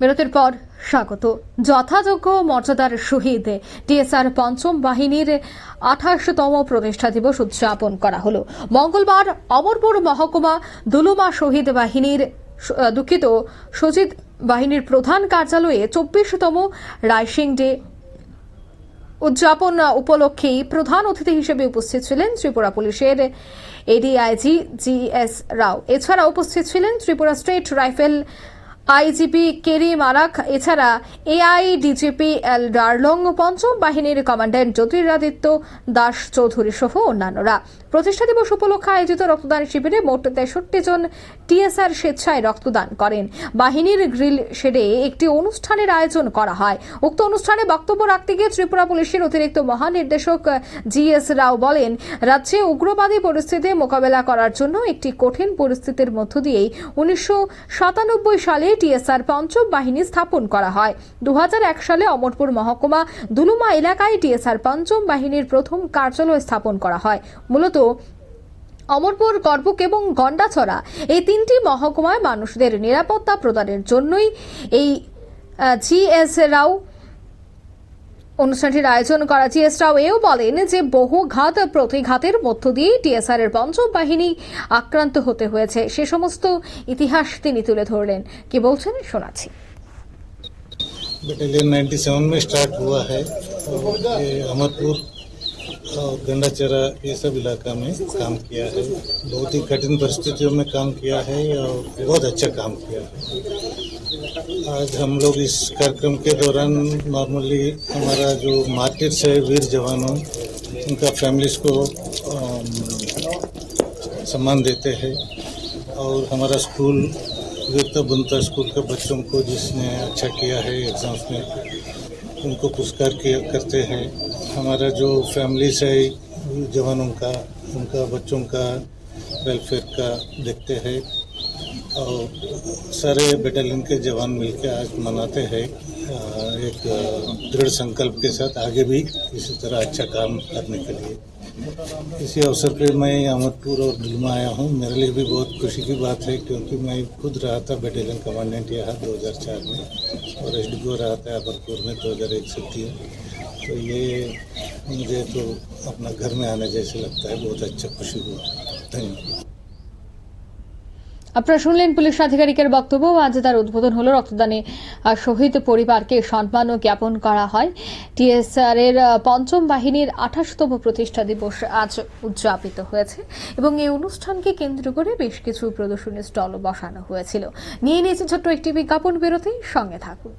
বিরতির পর স্বাগত। যথাযোগ্য মর্যাদার শহীদ টিএসআর পঞ্চম বাহিনীর আঠাশতম প্রতিষ্ঠা দিবস উদযাপন করা হলো। মঙ্গলবার অমরপুর মহকুমা দুলুমা শহীদ বাহিনীর দুঃখিত সজিত বাহিনীর প্রধান কার্যালয়ে চব্বিশতম রাইসিং ডে উদযাপন উপলক্ষেই প্রধান অতিথি হিসেবে উপস্থিত ছিলেন ত্রিপুরা পুলিশের এডিআইজি জি এস রাও। এছাড়া উপস্থিত ছিলেন Tripura state rifle IGP Kerry Marak, এছাড়া এআই, ডিজিপি এল ডার্লং, পঞ্চম বাহিনীর কমান্ড্যান্ট জ্যোতিরাদিত্য দাস চৌধুরী সহ অন্যান্যরা। প্রতিষ্ঠা দিবস উপলক্ষে আয়োজিত রক্তদান শিবিরে মোট তেষট্টি জন টিএসআর স্বেচ্ছায় রক্তদান করেন। বাহিনীর গ্রিল শেডে একটি অনুষ্ঠানের আয়োজন করা হয়। উক্ত অনুষ্ঠানে বক্তব্য রাখতে গিয়ে ত্রিপুরা পুলিশের অতিরিক্ত মহানির্দেশক জি এস রাও বলেন, রাজ্যে উগ্রবাদী পরিস্থিতি মোকাবেলা করার জন্য একটি কঠিন পরিস্থিতির মধ্য দিয়েই উনিশশো সাতানব্বই সালে টিএসআর পঞ্চম বাহিনী স্থাপন করা হয়। দু হাজার এক সালে অমরপুর মহকুমা দুলুমা এলাকায় টিএসআর পঞ্চম বাহিনীর প্রথম কার্যালয় স্থাপন করা হয়। মূলত অমরপুর, করবুক এবং গন্ডাছড়া এই তিনটি মহকুমায় মানুষদের নিরাপত্তা প্রদানের জন্যই এই জিএস রাও অনুষ্ঠানটির আয়োজন করা জিএস রাও এও বলেন যে বহু ঘাত প্রতিঘাতের মধ্য দিয়ে টিএসআর এর পঞ্চম বাহিনী আক্রান্ত হতে হয়েছে সে সমস্ত ইতিহাস তিনি তুলে ধরলেন কি বলছেন শোনাচ্ছি बटालियन 97 में स्टार्ट हुआ है और ये अमरपुर और गंडाचरा ये सब इलाका में काम किया है बहुत ही कठिन परिस्थितियों में काम किया है और बहुत अच्छा काम किया है आज हम लोग इस कार्यक्रम के दौरान नॉर्मली हमारा जो मार्टिर्स है वीर जवानों, उनका फैमिलीज़ को सम्मान देते हैं। और हमारा स्कूल, वीरता बुनता स्कूल के बच्चों को जिसने अच्छा किया है एग्ज़ाम्स में, उनको पुरस्कार किया, करते हैं। हमारा जो फैमिलीज़ है जवानों का, उनका बच्चों का वेलफेयर का देखते हैं। और सारे बटालियन के जवान मिलकर आज मनाते हैं। एक दृढ़ संकल्प के साथ आगे भी इसी तरह अच्छा काम करने के लिए। इसी अवसर पर मैं अहमदपुर और दुलमा आया हूँ। मेरे लिए भी बहुत खुशी की बात है, क्योंकि मैं खुद रहा था बटालियन कमांडेंट यहाँ 2004 में, और एस रहा था अमरपुर में 2001 से तीन। तो ये मुझे तो अपना घर में आने जैसे लगता है। बहुत अच्छा खुशी हुआ धन्यवाद। আপনারা শুনলেন পুলিশ আধিকারিকের বক্তব্য। আজ তার উদ্বোধন হলো রক্তদানে শহীদ পরিবারকে সম্মান ও জ্ঞাপন করা হয়। টিএসআর এর পঞ্চম বাহিনীর আঠাশতম প্রতিষ্ঠা দিবস আজ উদযাপিত হয়েছে এবং এই অনুষ্ঠানকে কেন্দ্র করে বেশ কিছু প্রদর্শনী স্টল বসানো হয়েছিল। নিয়ে নিয়েছে ছোট্ট একটি বিজ্ঞাপন। বিরতি, সঙ্গে থাকুন।